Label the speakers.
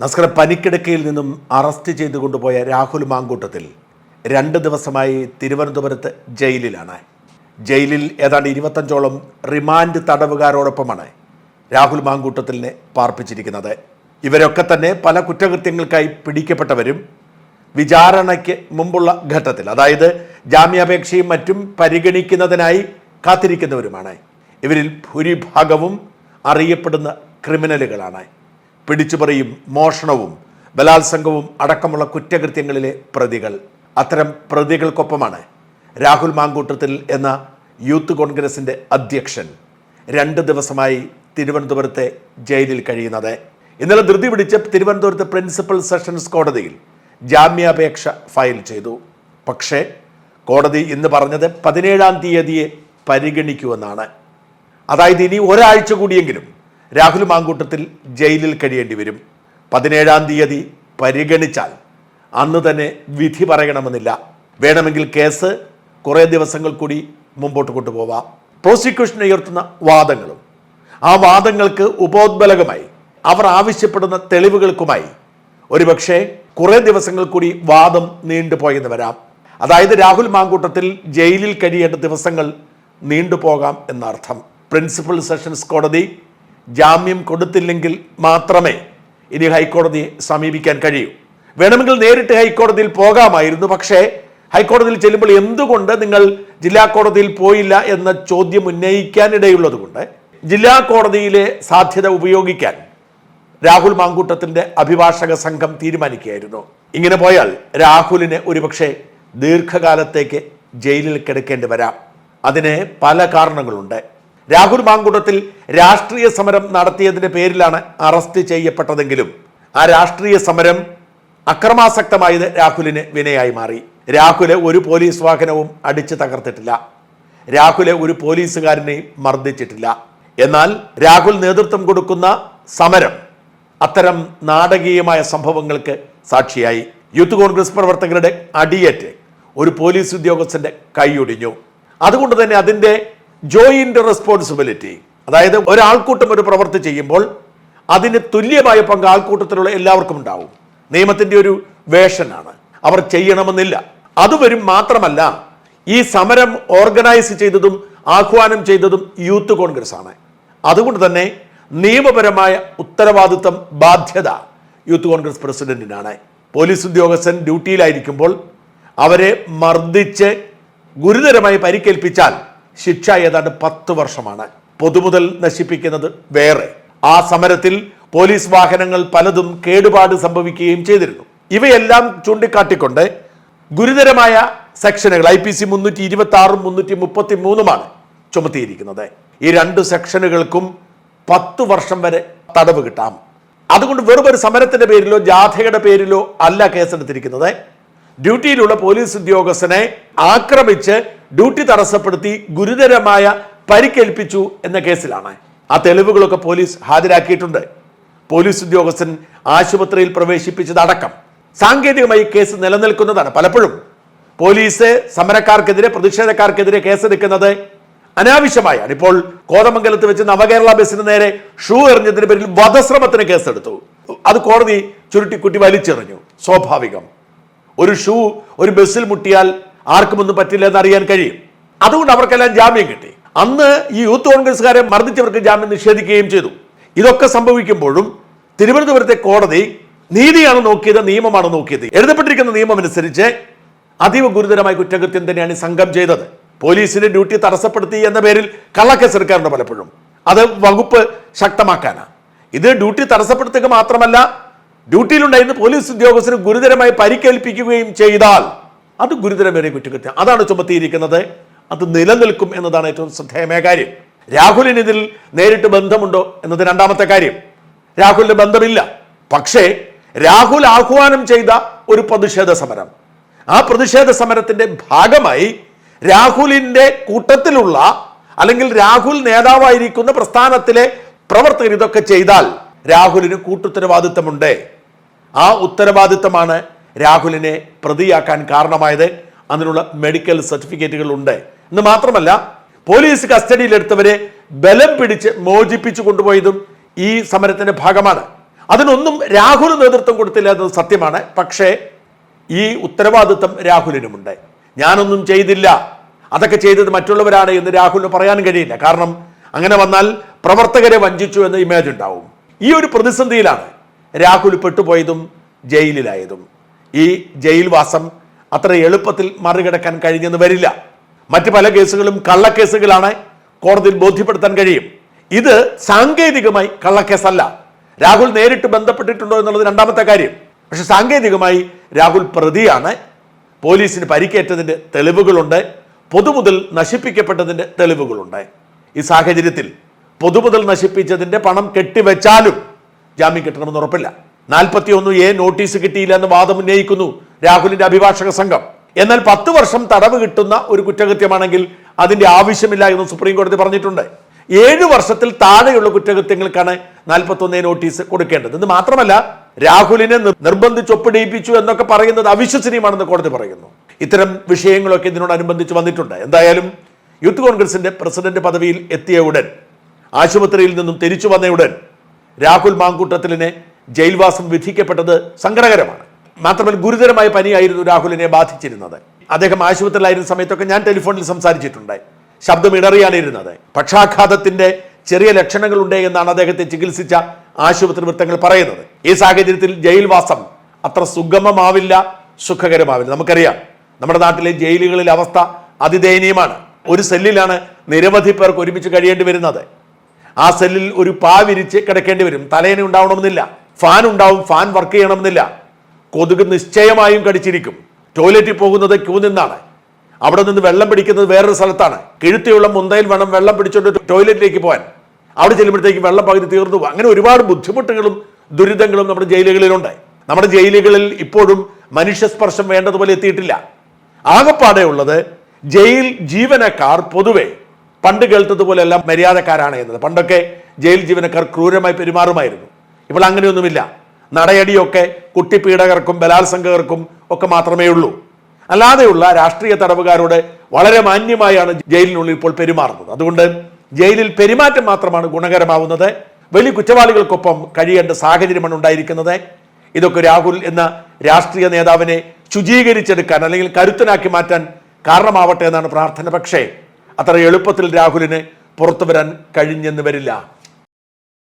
Speaker 1: നസ്കര പനിക്കിടക്കയിൽ നിന്നും അറസ്റ്റ് ചെയ്തു കൊണ്ടുപോയ രാഹുൽ മാങ്കൂട്ടത്തിൽ രണ്ട് ദിവസമായി തിരുവനന്തപുരത്ത് ജയിലിലാണ്. ജയിലിൽ ഏതാണ്ട് ഇരുപത്തഞ്ചോളം റിമാൻഡ് തടവുകാരോടൊപ്പമാണ് രാഹുൽ മാങ്കൂട്ടത്തിലിനെ പാർപ്പിച്ചിരിക്കുന്നത്. ഇവരൊക്കെ തന്നെ പല കുറ്റകൃത്യങ്ങൾക്കായി പിടിക്കപ്പെട്ടവരും വിചാരണയ്ക്ക് മുമ്പുള്ള ഘട്ടത്തിൽ അതായത് ജാമ്യാപേക്ഷയും മറ്റും പരിഗണിക്കുന്നതിനായി കാത്തിരിക്കുന്നവരുമാണ്. ഇവരിൽ ഭൂരിഭാഗവും അറിയപ്പെടുന്ന ക്രിമിനലുകളാണ്. പിടിച്ചുപറിയും മോഷണവും ബലാത്സംഗവും അടക്കമുള്ള കുറ്റകൃത്യങ്ങളിലെ പ്രതികൾ. അത്തരം പ്രതികൾക്കൊപ്പമാണ് രാഹുൽ മാങ്കൂട്ടത്തിൽ എന്ന യൂത്ത് കോൺഗ്രസിന്റെ അധ്യക്ഷൻ രണ്ട് ദിവസമായി തിരുവനന്തപുരത്തെ ജയിലിൽ കഴിയുന്നത്. ഇന്നലെ ധൃതി പിടിച്ച് തിരുവനന്തപുരത്തെ പ്രിൻസിപ്പൽ സെഷൻസ് കോടതിയിൽ ജാമ്യാപേക്ഷ ഫയൽ ചെയ്തു. പക്ഷേ കോടതി ഇന്ന് പറഞ്ഞത് പതിനേഴാം തീയതിയെ പരിഗണിക്കുമെന്നാണ്. അതായത് ഇനി ഒരാഴ്ച കൂടിയെങ്കിലും രാഹുൽ മാങ്കൂട്ടത്തിൽ ജയിലിൽ കഴിയേണ്ടി വരും. പതിനേഴാം തീയതി പരിഗണിച്ചാൽ അന്ന് തന്നെ വിധി പറയണമെന്നില്ല. വേണമെങ്കിൽ കേസ് കുറേ ദിവസങ്ങൾ കൂടി മുമ്പോട്ട് കൊണ്ടുപോവാം. പ്രോസിക്യൂഷൻ ഉയർത്തുന്ന വാദങ്ങളും ആ വാദങ്ങൾക്ക് ഉപോത്ബലകമായി അവർ ആവശ്യപ്പെടുന്ന തെളിവുകൾക്കുമായി ഒരുപക്ഷെ കുറേ ദിവസങ്ങൾ കൂടി വാദം നീണ്ടുപോയെന്ന് വരാം. അതായത് രാഹുൽ മാങ്കൂട്ടത്തിൽ ജയിലിൽ കഴിയേണ്ട ദിവസങ്ങൾ നീണ്ടുപോകാം എന്നർത്ഥം. പ്രിൻസിപ്പൽ സെഷൻസ് കോടതി ജാമ്യം കൊടുത്തില്ലെങ്കിൽ മാത്രമേ ഇനി ഹൈക്കോടതിയെ സമീപിക്കാൻ കഴിയൂ. വേണമെങ്കിൽ നേരിട്ട് ഹൈക്കോടതിയിൽ പോകാമായിരുന്നു. പക്ഷേ ഹൈക്കോടതിയിൽ ചെല്ലുമ്പോൾ എന്തുകൊണ്ട് നിങ്ങൾ ജില്ലാ കോടതിയിൽ പോയില്ല എന്ന ചോദ്യം ഉന്നയിക്കാനിടയുള്ളതുകൊണ്ട് ജില്ലാ കോടതിയിലെ സാധ്യത ഉപയോഗിക്കാൻ രാഹുൽ മാങ്കൂട്ടത്തിന്റെ അഭിഭാഷക സംഘം തീരുമാനിക്കുകയായിരുന്നു. ഇങ്ങനെ പോയാൽ രാഹുലിന് ഒരുപക്ഷെ ദീർഘകാലത്തേക്ക് ജയിലിൽ കിടക്കേണ്ടി വരാം. അതിന് പല കാരണങ്ങളുണ്ട്. രാഹുൽ മാങ്കുടത്തിൽ രാഷ്ട്രീയ സമരം നടത്തിയതിന്റെ പേരിലാണ് അറസ്റ്റ് ചെയ്യപ്പെട്ടതെങ്കിലും ആ രാഷ്ട്രീയ സമരം അക്രമാസക്തമായത് രാഹുലിന് വിനയായി മാറി. രാഹുൽ ഒരു പോലീസ് വാഹനവും അടിച്ചു തകർത്തിട്ടില്ല. രാഹുൽ ഒരു പോലീസുകാരനെയും മർദ്ദിച്ചിട്ടില്ല. എന്നാൽ രാഹുൽ നേതൃത്വം കൊടുക്കുന്ന സമരം അത്തരം നാടകീയമായ സംഭവങ്ങൾക്ക് സാക്ഷിയായി. യൂത്ത് കോൺഗ്രസ് പ്രവർത്തകരുടെ അടിയേറ്റ് ഒരു പോലീസ് ഉദ്യോഗസ്ഥന്റെ കൈയൊടിഞ്ഞു. അതുകൊണ്ട് തന്നെ അതിന്റെ ജോയിന്റ് റെസ്പോൺസിബിലിറ്റി. അതായത് ഒരാൾക്കൂട്ടം ഒരു പ്രവൃത്തി ചെയ്യുമ്പോൾ അതിന് തുല്യമായ പങ്ക് ആൾക്കൂട്ടത്തിലുള്ള എല്ലാവർക്കും ഉണ്ടാവും. നിയമത്തിന്റെ ഒരു വേഷനാണ്. അവർ ചെയ്യണമെന്നില്ല. അത് വരും മാത്രമല്ല ഈ സമരം ഓർഗനൈസ് ചെയ്തതും ആഹ്വാനം ചെയ്തതും യൂത്ത് കോൺഗ്രസ് ആണ് അതുകൊണ്ട് തന്നെ നിയമപരമായ ഉത്തരവാദിത്വം ബാധ്യത യൂത്ത് കോൺഗ്രസ് പ്രസിഡന്റിനാണ്. പോലീസ് ഉദ്യോഗസ്ഥൻ ഡ്യൂട്ടിയിലായിരിക്കുമ്പോൾ അവരെ മർദ്ദിച്ച് ഗുരുതരമായി പരിക്കേൽപ്പിച്ചാൽ ശിക്ഷ ഏതാണ്ട് പത്ത് വർഷമാണ്. പൊതുമുതൽ നശിപ്പിക്കുന്നത് വേറെ. ആ സമരത്തിൽ പോലീസ് വാഹനങ്ങൾ പലതും കേടുപാട് സംഭവിക്കുകയും ചെയ്തിരുന്നു. ഇവയെല്ലാം ചൂണ്ടിക്കാട്ടിക്കൊണ്ട് ഗുരുതരമായ സെക്ഷനുകൾ ഐ പി സി മുന്നൂറ്റി ഇരുപത്തി ആറും മുന്നൂറ്റി മുപ്പത്തി മൂന്നുമാണ് ചുമത്തിയിരിക്കുന്നത്. ഈ രണ്ട് സെക്ഷനുകൾക്കും പത്ത് വർഷം വരെ തടവ് കിട്ടാം. അതുകൊണ്ട് വെറും ഒരു സമരത്തിന്റെ പേരിലോ ജാഥയുടെ പേരിലോ അല്ല കേസെടുത്തിരിക്കുന്നത്. ഡ്യൂട്ടിയിലുള്ള പോലീസ് ഉദ്യോഗസ്ഥനെ ആക്രമിച്ച് ഡ്യൂട്ടി തടസ്സപ്പെടുത്തി ഗുരുതരമായ പരിക്കേൽപ്പിച്ചു എന്ന കേസിലാണ്. ആ തെളിവുകളൊക്കെ പോലീസ് ഹാജരാക്കിയിട്ടുണ്ട്. പോലീസ് ഉദ്യോഗസ്ഥൻ ആശുപത്രിയിൽ പ്രവേശിപ്പിച്ചതടക്കം. സാങ്കേതികമായി കേസ് നിലനിൽക്കുന്നതാണ്. പലപ്പോഴും പോലീസ് സമരക്കാർക്കെതിരെ പ്രതിഷേധക്കാർക്കെതിരെ കേസെടുക്കുന്നത് അനാവശ്യമായാണ് ഇപ്പോൾ കോതമംഗലത്ത് വെച്ച് നവകേരള ബസ്സിന് നേരെ ഷൂ എറിഞ്ഞതിന് പേരിൽ വധശ്രമത്തിന് കേസെടുത്തു. അത് കോടതി ചുരുട്ടിക്കുട്ടി വലിച്ചെറിഞ്ഞു. സ്വാഭാവികം. ഒരു ഷൂ ഒരു ബസ്സിൽ മുട്ടിയാൽ ആർക്കും ഒന്നും പറ്റില്ല എന്ന് അറിയാൻ കഴിയും. അതുകൊണ്ട് അവർക്കെല്ലാം ജാമ്യം കിട്ടി. അന്ന് ഈ യൂത്ത് കോൺഗ്രസ്സുകാരെ മർദ്ദിച്ചവർക്ക് ജാമ്യം നിഷേധിക്കുകയും ചെയ്തു. ഇതൊക്കെ സംഭവിക്കുമ്പോഴും തിരുവനന്തപുരത്തെ കോടതി നീതിയാണ് നോക്കിയത് നിയമമാണ് നോക്കിയത്. എഴുതപ്പെട്ടിരിക്കുന്ന നിയമം അനുസരിച്ച് അതീവ ഗുരുതരമായ കുറ്റകൃത്യം തന്നെയാണ് സംഘം ചെയ്തത്. പോലീസിന്റെ ഡ്യൂട്ടി തടസ്സപ്പെടുത്തി എന്ന പേരിൽ കള്ളക്കേസ് എടുക്കാറുണ്ട് പലപ്പോഴും. അത് വകുപ്പ് ശക്തമാക്കാനാണ് ഇത് ഡ്യൂട്ടി തടസ്സപ്പെടുത്തുക മാത്രമല്ല ഡ്യൂട്ടിയിലുണ്ടായിരുന്ന പോലീസ് ഉദ്യോഗസ്ഥന് ഗുരുതരമായി പരിക്കേൽപ്പിക്കുകയും ചെയ്താൽ അത് ഗുരുതരമേറിയ കുറ്റകൃത്യം. അതാണ് ചുമത്തിയിരിക്കുന്നത്. അത് നിലനിൽക്കും എന്നതാണ് ഏറ്റവും ശ്രദ്ധേയമായ കാര്യം. രാഹുലിന് ഇതിൽ നേരിട്ട് ബന്ധമുണ്ടോ എന്നത് രണ്ടാമത്തെ കാര്യം. രാഹുലിന് ബന്ധമില്ല. പക്ഷേ രാഹുൽ ആഹ്വാനം ചെയ്ത ഒരു പ്രതിഷേധ സമരം. ആ പ്രതിഷേധ സമരത്തിന്റെ ഭാഗമായി രാഹുലിന്റെ കൂട്ടത്തിലുള്ള അല്ലെങ്കിൽ രാഹുൽ നേതാവായിരിക്കുന്ന പ്രസ്ഥാനത്തിലെ പ്രവർത്തകർ ഇതൊക്കെ ചെയ്താൽ രാഹുലിന് കൂട്ടുത്തരവാദിത്തമുണ്ട്. ആ ഉത്തരവാദിത്തമാണ് രാഹുലിനെ പ്രതിയാക്കാൻ കാരണമായത് അതിനുള്ള മെഡിക്കൽ സർട്ടിഫിക്കറ്റുകൾ ഉണ്ട് എന്ന് മാത്രമല്ല പോലീസ് കസ്റ്റഡിയിലെടുത്തവരെ ബലം പിടിച്ച് മോചിപ്പിച്ചു കൊണ്ടുപോയതും ഈ സമരത്തിന്റെ ഭാഗമാണ്. അതിനൊന്നും രാഹുൽ നേതൃത്വം കൊടുത്തില്ല എന്നത് സത്യമാണ്. പക്ഷേ ഈ ഉത്തരവാദിത്വം രാഹുലിനുമുണ്ട്. ഞാനൊന്നും ചെയ്തില്ല. അതൊക്കെ ചെയ്തത് മറ്റുള്ളവരാണ് എന്ന് രാഹുലിന് പറയാൻ കഴിയില്ല. കാരണം അങ്ങനെ വന്നാൽ പ്രവർത്തകരെ വഞ്ചിച്ചു എന്ന ഇമേജ് ഉണ്ടാവും. ഈ ഒരു പ്രതിസന്ധിയിലാണ് രാഹുൽ പെട്ടുപോയതും ജയിലിലായതും. ഈ ജയിൽവാസം അത്ര എളുപ്പത്തിൽ മറികടക്കാൻ കഴിഞ്ഞെന്ന് വരില്ല. മറ്റ് പല കേസുകളും കള്ളക്കേസുകളാണ് കോടതിയിൽ ബോധ്യപ്പെടുത്താൻ കഴിയും. ഇത് സാങ്കേതികമായി കള്ളക്കേസല്ല. രാഹുൽ നേരിട്ട് ബന്ധപ്പെട്ടിട്ടുണ്ടോ എന്നുള്ളത് രണ്ടാമത്തെ കാര്യം. പക്ഷെ സാങ്കേതികമായി രാഹുൽ പ്രതിയാണ്. പോലീസിന് പരിക്കേറ്റതിന്റെ തെളിവുകളുണ്ട്. പൊതുമുതൽ നശിപ്പിക്കപ്പെട്ടതിന്റെ തെളിവുകളുണ്ട്. ഈ സാഹചര്യത്തിൽ പൊതുമുതൽ നശിപ്പിച്ചതിന്റെ പണം കെട്ടിവെച്ചാലും ജാമ്യം കിട്ടണമെന്ന് ഉറപ്പില്ല. നാൽപ്പത്തി ഒന്ന് എ നോട്ടീസ് കിട്ടിയില്ല എന്ന് വാദം ഉന്നയിക്കുന്നു രാഹുലിന്റെ അഭിഭാഷക സംഘം. എന്നാൽ പത്ത് വർഷം തടവ് കിട്ടുന്ന ഒരു കുറ്റകൃത്യമാണെങ്കിൽ അതിന്റെ ആവശ്യമില്ല എന്ന് സുപ്രീം കോടതി പറഞ്ഞിട്ടുണ്ട്. ഏഴ് വർഷത്തിൽ താഴെയുള്ള കുറ്റകൃത്യങ്ങൾക്കാണ് നാൽപ്പത്തൊന്നേ നോട്ടീസ് കൊടുക്കേണ്ടത്. ഇത് മാത്രമല്ല രാഹുലിനെ നിർബന്ധിച്ച് ഒപ്പിടിയിപ്പിച്ചു എന്നൊക്കെ പറയുന്നത് അവിശ്വസനീയമാണെന്ന് കോടതി പറയുന്നു. ഇത്തരം വിഷയങ്ങളൊക്കെ ഇതിനോടനുബന്ധിച്ച് വന്നിട്ടുണ്ട്. എന്തായാലും യൂത്ത് കോൺഗ്രസിന്റെ പ്രസിഡന്റ് പദവിയിൽ എത്തിയ ഉടൻ ആശുപത്രിയിൽ നിന്നും തിരിച്ചു വന്ന ഉടൻ രാഹുൽ മാങ്കൂട്ടത്തിലിനെ ജയിൽവാസം വിധിക്കപ്പെട്ടത് സങ്കടകരമാണ്. മാത്രമല്ല ഗുരുതരമായ പനിയായിരുന്നു രാഹുലിനെ ബാധിച്ചിരുന്നത്. അദ്ദേഹം ആശുപത്രിയിലായിരുന്ന സമയത്തൊക്കെ ഞാൻ ടെലിഫോണിൽ സംസാരിച്ചിട്ടുണ്ട് ശബ്ദം ഇടറിയാണ് ഇരുന്നത്. പക്ഷാഘാതത്തിന്റെ ചെറിയ ലക്ഷണങ്ങളുണ്ട് എന്നാണ് അദ്ദേഹത്തെ ചികിത്സിച്ച ആശുപത്രി വൃത്തങ്ങൾ പറയുന്നത്. ഈ സാഹചര്യത്തിൽ ജയിൽവാസം അത്ര സുഗമമാവില്ല സുഖകരമാവില്ല. നമുക്കറിയാം നമ്മുടെ നാട്ടിലെ ജയിലുകളിലെ അവസ്ഥ അതിദയനീയമാണ്. ഒരു സെല്ലിലാണ് നിരവധി പേർക്ക് ഒരുമിച്ച് കഴിയേണ്ടി വരുന്നത്. ആ സെല്ലിൽ ഒരു പാവിരിച്ച് കിടക്കേണ്ടി വരും. തലേനെ ഉണ്ടാവണമെന്നില്ല. ഫാൻ ഉണ്ടാവും ഫാൻ വർക്ക് ചെയ്യണമെന്നില്ല. കൊതുക് നിശ്ചയമായും കടിച്ചിരിക്കും. ടോയ്ലറ്റിൽ പോകുന്നത് ക്യൂ നിന്നാണ്. അവിടെ നിന്ന് വെള്ളം പിടിക്കുന്നത് വേറൊരു സ്ഥലത്താണ്. കിഴുത്തിയുള്ള മുന്തയിൽ വേണം വെള്ളം പിടിച്ചുകൊണ്ട് ടോയ്ലറ്റിലേക്ക് പോകാൻ. അവിടെ ചെല്ലുമ്പോഴത്തേക്ക് വെള്ളം പകുതി തീർന്നു. അങ്ങനെ ഒരുപാട് ബുദ്ധിമുട്ടുകളും ദുരിതങ്ങളും നമ്മുടെ ജയിലുകളിലുണ്ട്. നമ്മുടെ ജയിലുകളിൽ ഇപ്പോഴും മനുഷ്യസ്പർശം വേണ്ടതുപോലെ എത്തിയിട്ടില്ല. ആകപ്പാടെ ഉള്ളത് ജയിൽ ജീവനക്കാർ പൊതുവെ പണ്ട് കേൾത്തതുപോലെയല്ല മര്യാദക്കാരാണ് എന്നത്. പണ്ടൊക്കെ ജയിൽ ജീവനക്കാർ ക്രൂരമായി പെരുമാറുമായിരുന്നു. ഇപ്പോൾ അങ്ങനെയൊന്നുമില്ല. നടയടിയൊക്കെ കുട്ടിപ്പീഡകർക്കും ബലാത്സംഗകർക്കും ഒക്കെ മാത്രമേ ഉള്ളൂ. അല്ലാതെയുള്ള രാഷ്ട്രീയ തടവുകാരോട് വളരെ മാന്യമായാണ് ജയിലിനുള്ളിൽ ഇപ്പോൾ പെരുമാറുന്നത്. അതുകൊണ്ട് ജയിലിൽ പെരുമാറ്റം മാത്രമാണ് ഗുണകരമാവുന്നത്. വലിയ കുറ്റവാളികൾക്കൊപ്പം കഴിയേണ്ട സാഹചര്യമാണ് ഉണ്ടായിരിക്കുന്നത്. ഇതൊക്കെ രാഹുൽ എന്ന രാഷ്ട്രീയ നേതാവിനെ ശുചീകരിച്ചെടുക്കാൻ അല്ലെങ്കിൽ കരുത്തനാക്കി മാറ്റാൻ കാരണമാവട്ടെ എന്നാണ് പ്രാർത്ഥന. പക്ഷേ അത്ര എളുപ്പത്തിൽ രാഹുലിന് പുറത്തു വരാൻ കഴിഞ്ഞെന്ന് വരില്ല.